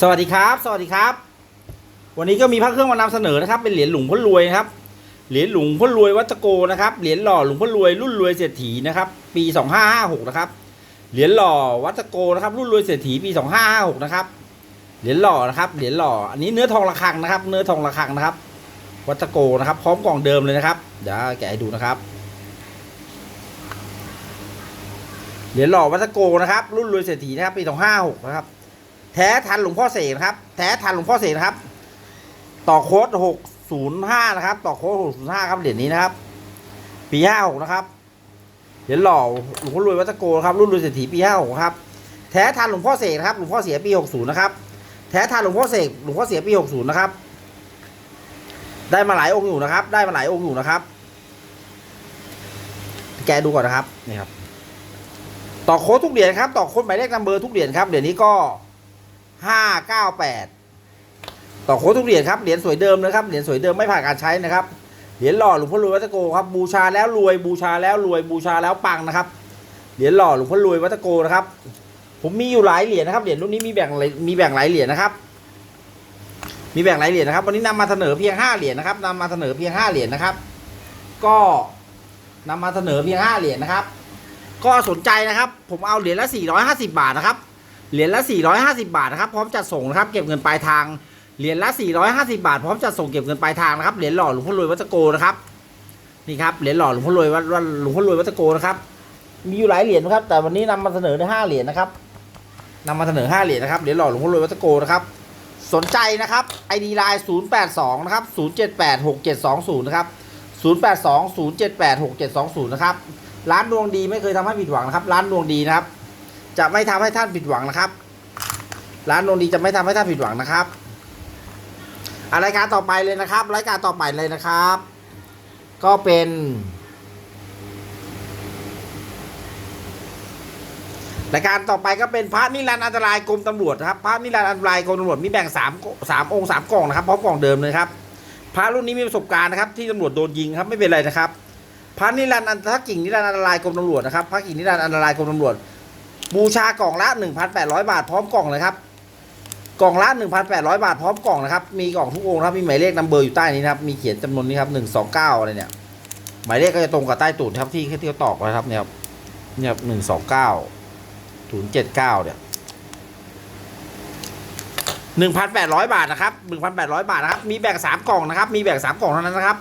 สวัสดีครับ สวัสดีครับ วันนี้ก็มีพระเครื่องมานำเสนอนะครับ เป็นเหรียญหลวงพ่อรวยนะครับ เหรียญหลวงพ่อรวยวัตโกนะครับ เหรียญหล่อหลวงพ่อรวยรุ่นรวยเศรษฐีนะครับ ปี 2556 นะครับ เหรียญหล่อวัตโกนะครับ รุ่นรวยเศรษฐีปี 2556 นะครับ เหรียญหล่อนะครับ เหรียญหล่อ อันนี้เนื้อทองระฆังนะครับ เนื้อทองระฆังนะครับ วัตโกนะครับ พร้อมกล่องเดิมเลยนะครับ เดี๋ยวแกะให้ดูนะครับ เหรียญหล่อวัตโกนะครับ รุ่นรวยเศรษฐีนะครับ ปี 256นะครับ แท้ทันหลวงพ่อเสกนะครับ แท้ทันหลวงพ่อเสกนะครับ ต่อโค้ด605นย์ห้านะครับ ต่อโค้ด605ครับเหรียญนี้นะครับ ปี56นะครับเหรียญหล่อหลวงพ่อรวยวัดตะโกครับรุ่นรวยเศรษฐีปี56ครับ แท้ทันหลวงพ่อเสกนะครับหลวงพ่อเสียปี60นย์นะครับ แท้ทันหลวงพ่อเสกหลวงพ่อเสียปี60นย์นะครับ ได้มาหลายองค์อยู่นะครับ ได้มาหลายองค์อยู่นะครับ แกดูก่อนนะครับนี่ครับ ต่อโค้ดทุกเหรียญครับ ต่อโค้ดหมายเลขนัมเบอร์ทุกเหรียญครับเหรียญนี้ก็ ห้าเก้าแปดต่อโค้ดทุกเหรียญครับเหรียญสวยเดิมนะครับเหรียญสวยเดิมไม่ผ่านการใช้นะครับเหรียญหล่อหลวงพ่อรวยวัดตะโกครับบูชาแล้วรวยบูชาแล้วรวยบูชาแล้วปังนะครับเหรียญหล่อหลวงพ่อรวยวัดตะโกนะครับผมมีอยู่หลายเหรียญนะครับเหรียญรุ่นนี้มีแบ่งมีแบ่งหลายเหรียญนะครับ มีแบ่งหลายเหรียญนะครับวันนี้นำมาเสนอเพียงห้าเหรียญนะครับนำมาเสนอเพียงห้าเหรียญนะครับ ก็นำมาเสนอเพียงห้าเหรียญนะครับ ก็สนใจนะครับ ผมเอาเหรียญละ450 บาทนะครับ เหรียญละ 450 บาทนะครับพร้อมจัดส่งนะครับเก็บเงินปลายทางเหรียญละ 450 บาทพร้อมจัดส่งเก็บเงินปลายทางนะครับเหรียญหล่อหลวงพ่อรวยวัตโกนะครับนี่ครับเหรียญหล่อหลวงพ่อรวยวัดหลวงพ่อรวยวัตโกนะครับมีอยู่หลายเหรียญนะครับ แต่วันนี้นำมาเสนอได้ห้าเหรียญนะครับนำมาเสนอห้าเหรียญนะครับเหรียญหล่อหลวงพ่อรวยวัตโกนะครับสนใจนะครับ ID Line 082นะครับ078 6720นะครับ082 078 6720นะครับร้านดวงดีไม่เคยทำให้ผิดหวังนะครับ ร้านดวงดีนะครับ จะไม่ทำให้ท่านผิดหวังนะครับ ร้านดวงดีจะไม่ทำให้ท่านผิดหวังนะครับอะรายการต่อไปเลยนะครับ รายการต่อไปเลยนะครับ ก็เป็น รายการต่อไปก็เป็นพระนิรันดร์อันตรายกรมตำรวจครับพระนิรันดร์อันตรายกรมตำรวจมีแบ่งสามสามองค์สามกล่องนะครับพร้อมกล่องเดิมเลยครับพระรุ่นนี้มีประสบการณ์นะครับ ที่ตำรวจโดนยิงครับไม่เป็นไรนะครับพระนิรันดร์อันพรกิ่งนิรันดร์อันตรายกรมตำรวจนะครับพระกิ่งนิรันดร์อันตรายกรมตำรวจ บูชากล่องละ 1,800 บาทพร้อมกล่องเลยครับกล่องละ 1,800 บาทพร้อมกล่องนะครับ มีกล่องทุกองค์นะครับมีหมายเลขนัมเบอร์อยู่ใต้นี้นะครับ มีเขียนจำนวนนี้ครับ129 อะไรเนี่ย หมายเลขก็จะตรงกับใต้ตูดครับที่ที่เขาตอกไว้ครับเนี่ยครับเนี่ยครับ129 079เนี่ย1,800บาทนะครับ1,800บาทนะครับ มีแบ่งสามกล่องนะครับ มีแบ่งสามกล่องเท่านั้นนะครับ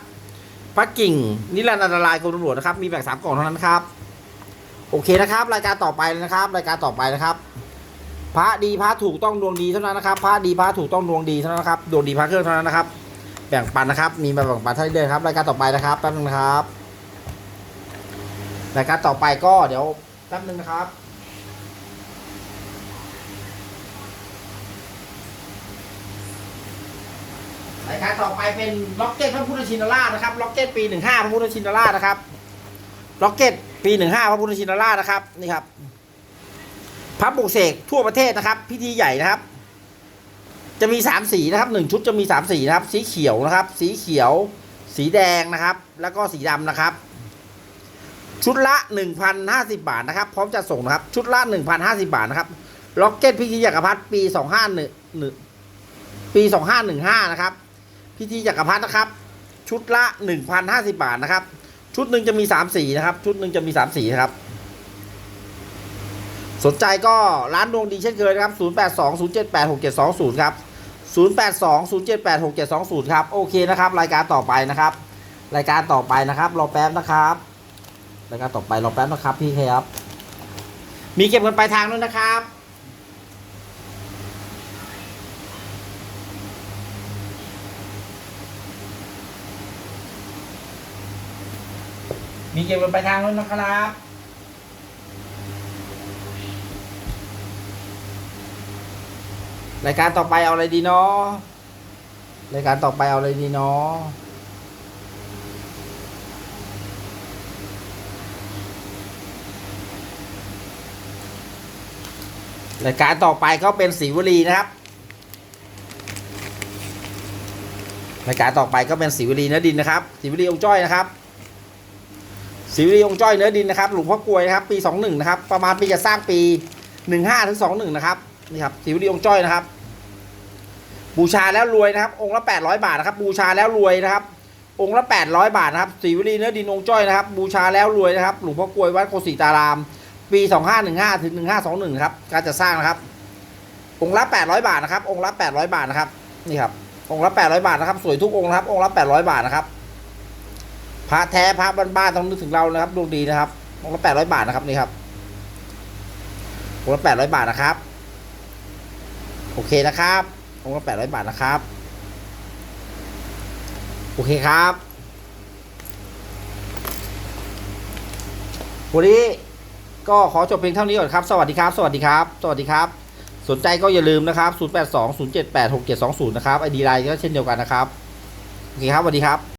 พระกิ่งนิรันดร์อันตรายกรมตำรวจนะครับ มีแบ่งสามกล่องเท่านั้นครับ โอเคนะครับ รายการต่อไปนะครับ รายการต่อไปนะครับพระดีพระถูกต้องดวงดีเท่านั้นนะครับพระดีพระถูกต้องดวงดีเท่านั้นนะครับดวงดีพระเครื่องเท่านั้นนะครับ แบ่งปันนะครับ มีมาแบ่งปันท่านี้เลยครับ รายการต่อไปนะครับแป๊บนึงนะครับ รายการต่อไปก็เดี๋ยวแป๊บนึงนะครับรายการต่อไปเป็นล็อกเก็ตพระพุทธชินราชนะครับล็อกเก็ตปีหนึ่งห้าพระพุทธชินราชนะครับ ล็อกเก็ตปีหนึ่งห้าพระพุทธชินราชนะครับนี่ครับพระปลุกเสกทั่วประเทศนะครับ พิธีใหญ่นะครับ จะมีสามสีนะครับหนึ่งชุดจะมีสามสีนะครับ สีเขียวนะครับ สีเขียว สีแดงนะครับ แล้วก็สีดำนะครับ ชุดละหนึ่งพันห้าสิบาทนะครับ พร้อมจะส่งนะครับ ชุดละหนึ่งพันห้าสิบาทนะครับล็อกเก็ตพิธีจักรพรรดิปีสองห้าหนึ่งปีสองห้าหนึ่งห้านะครับ พิธีจักรพรรดินะครับ ชุดละหนึ่งพันห้าสิบาทนะครับ ชุดหนึ่งจะมีสามสีนะครับ ชุดหนึ่งจะมีสามสีนะครับ สนใจก็ร้านดวงดีเช่นเคยนะครับ 0 8 2 0 7 8 6 7 2 0 ครับ 0 8 2 0 7 8 6 7 2 0 ครับ โอเคนะครับ รายการต่อไปนะครับ รายการต่อไปนะครับ รอแป๊บนะครับ รายการต่อไปรอแป๊บนะครับพี่ครับ มีเก็บเงินปลายทางด้วยนะครับ มีเก็บเงินปทางด้วยนะครับรายการต่อไปเอาอะไรดีเนาะรายการต่อไปเอาอะไรดีเนาะรายการต่อไปก็เป็นสีวลีนะครับ รายการต่อไปก็เป็นสีวลีเนื้อดินนะครับสีวลีองจ้อยนะครับ สีวลีองจ้อยเนื้อดินนะครับหลวงพ่อกลวยนะครับปีสองหนึ่งนะครับ ประมาณปีจะสร้างปีหนึ่งห้าถึงสองหนึ่งนะครับนี่ครับสีวลีองจ้อยนะครับ บูชาแล้วรวยนะครับ องค์ละ 800 บาทนะครับ บูชาแล้วรวยนะครับ องค์ละ 800 บาทนะครับศรีวลีเนื้อดินองค์จ้อยนะครับ บูชาแล้วรวยนะครับหลวงพ่อกลวยวัดโกศิตาราม ปี 2515ถึง1521 ครับการจะสร้างนะครับ องค์ละ 800 บาทนะครับ องค์ละ 800 บาทนะครับนี่ครับองค์ละ 800 บาทนะครับ สวยทุกองค์นะครับ องค์ละ 800 บาทนะครับ พระแท้พระบ้านๆต้องนึกถึงเรานะครับดวงดีนะครับองค์ละ800บาทนะครับนี่ครับองค์ละ800บาทนะครับ โอเคนะครับองค์ละ800บาทนะครับ โอเคครับวันนี้ก็ขอจบเพียงเท่านี้ก่อนครับ สวัสดีครับ สวัสดีครับ สวัสดีครับ สนใจก็อย่าลืมนะครับ 082 078 6720 นะครับไอดีไลน์ก็เช่นเดียวกันนะครับ โอเคครับสวัสดีครับ